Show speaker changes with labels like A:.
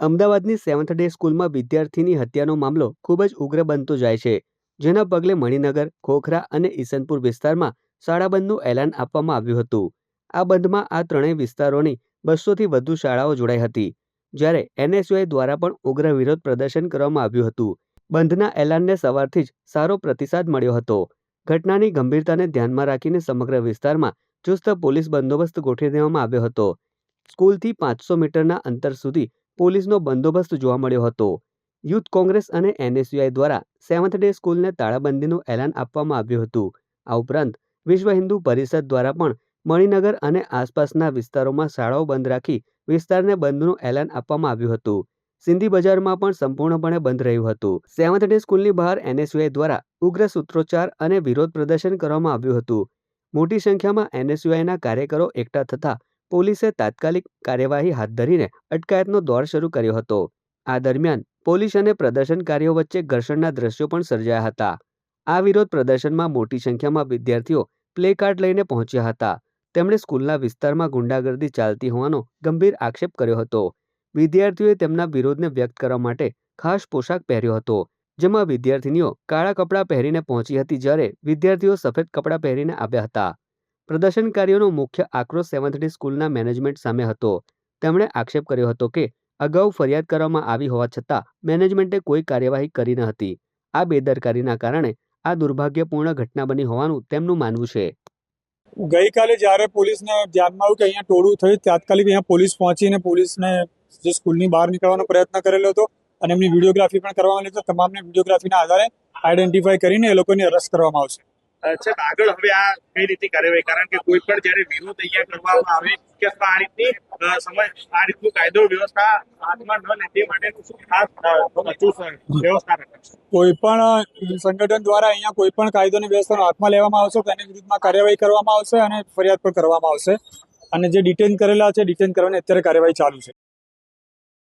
A: અમદાવાદની seventh day સ્કૂલમાં વિદ્યાર્થીની હત્યાનો મામલો ખૂબ જ ઉગ્ર બનતો જાય છે, જેના પગલે મણિનગર, ખોખરા અને ઈસનપુર વિસ્તારમાં શાળા બંધનું એલાન આપવામાં આવ્યું હતું. આ બંધમાં આ ત્રણેય વિસ્તારોની બસોથી વધુ શાળાઓ જોડાઈ હતી, જ્યારે એનએસયુઆઈ દ્વારા પણ ઉગ્ર વિરોધ પ્રદર્શન કરવામાં આવ્યું હતું. બંધના એલાનને સવારથી જ સારો પ્રતિસાદ મળ્યો હતો. ઘટનાની ગંભીરતાને ધ્યાનમાં રાખીને સમગ્ર વિસ્તારમાં ચુસ્ત પોલીસ બંદોબસ્ત ગોઠવી દેવામાં આવ્યો હતો. સ્કૂલથી પાંચસો મીટરના અંતર સુધી પોલીસનો બંદોબસ્ત જોવા મળ્યો હતો. યુથ કોંગ્રેસ અને એનએસયુઆઈ દ્વારા સેવન્થ ડે સ્કૂલને તાળાબંધીનું એલાન આપવામાં આવ્યું હતું. આ ઉપરાંત, વિશ્વ હિન્દુ પરિષદ દ્વારા પણ મણિનગર અને આસપાસના વિસ્તારોમાં શાળાઓ બંધ રાખી વિસ્તારને બંધનું એલાન આપવામાં આવ્યું હતું. સિંધી બજારમાં પણ સંપૂર્ણપણે બંધ રહ્યું હતું. સેવન્થ ડે સ્કૂલની બહાર એનએસયુઆઈ દ્વારા ઉગ્ર સૂત્રોચ્ચાર અને વિરોધ પ્રદર્શન કરવામાં આવ્યું હતું. મોટી સંખ્યામાં એનએસયુઆઈના કાર્યકરો એકઠા થતા પોલીસે તાત્કાલિક કાર્યવાહી હાથ ધરીને અટકાયતનો દોર શરૂ કર્યો હતો. આ દરમિયાન પોલીસ અને પ્રદર્શનકારીઓ વચ્ચે ઘર્ષણના દ્રશ્યો પણ સર્જાયા હતા. આ વિરોધ પ્રદર્શનમાં મોટી સંખ્યામાં વિદ્યાર્થીઓ પ્લેકાર્ડ લઈને પહોંચ્યા હતા. તેમણે સ્કૂલના વિસ્તારમાં ગુંડાગર્દી ચાલતી હોવાનો ગંભીર આક્ષેપ કર્યો હતો. વિદ્યાર્થીઓએ તેમના વિરોધને વ્યક્ત કરવા માટે ખાસ પોશાક પહેર્યો હતો, જેમાં વિદ્યાર્થીનીઓ કાળા કપડાં પહેરીને પહોંચી હતી જ્યારે વિદ્યાર્થીઓ સફેદ કપડાં પહેરીને આવ્યા હતા. પ્રદર્શનકારીઓનો મુખ્ય આક્રોશ સેવન્થડી સ્કૂલના મેનેજમેન્ટ સામે હતો. તેમણે આક્ષેપ કર્યો હતો કે, અગાઉ ફરિયાદ કરવામાં આવી હોવા છતાં મેનેજમેન્ટે કોઈ કાર્યવાહી કરી ન હતી. આ બેદરકારીના કારણે આ દુર્ભાગ્યપૂર્ણ ઘટના બની હોવાનું તેમનું માનવું છે.
B: ગઈકાલે જ્યારે પોલીસને ધ્યાનમાં આવ્યું કે અહીંયા ટોળું થયું, તાત્કાલિક અહીંયા પોલીસ પહોંચીને પોલીસને જે સ્કૂલની બહાર નીકળવાનો પ્રયત્ન કરેલો હતો અને એમની વિડીયોગ્રાફી પણ કરવામાં આવી હતી. તમામને વિડીયોગ્રાફીના આધારે આઈડેન્ટિફાઈ કરીને એ લોકોને અરેસ્ટ કરવામાં આવશે.
C: અચ્છા આગળ હવે આ કઈ રીતે કાર્યવાહી કારણ કે કોઈ પણ જ્યારે વિરોધ અહીંયા કરવામાં આવે કે આ રીતની સમય, આ રીતનું કાયદો વ્યવસ્થા હાથમાં ન લે તે માટેનું શું ખાસ વ્યવસ્થા
B: કોઈ પણ સંગઠન દ્વારા અહીંયા કોઈ પણ કાયદોની વ્યવસ્થાનો હાથમાં લેવામાં આવશે તો એની વિરુદ્ધમાં કાર્યવાહી કરવામાં આવશે અને ફરિયાદ પણ કરવામાં આવશે. અને જે ડિટેન કરેલા છે ડિટેન કરવાની અત્યારે કાર્યવાહી ચાલુ છે.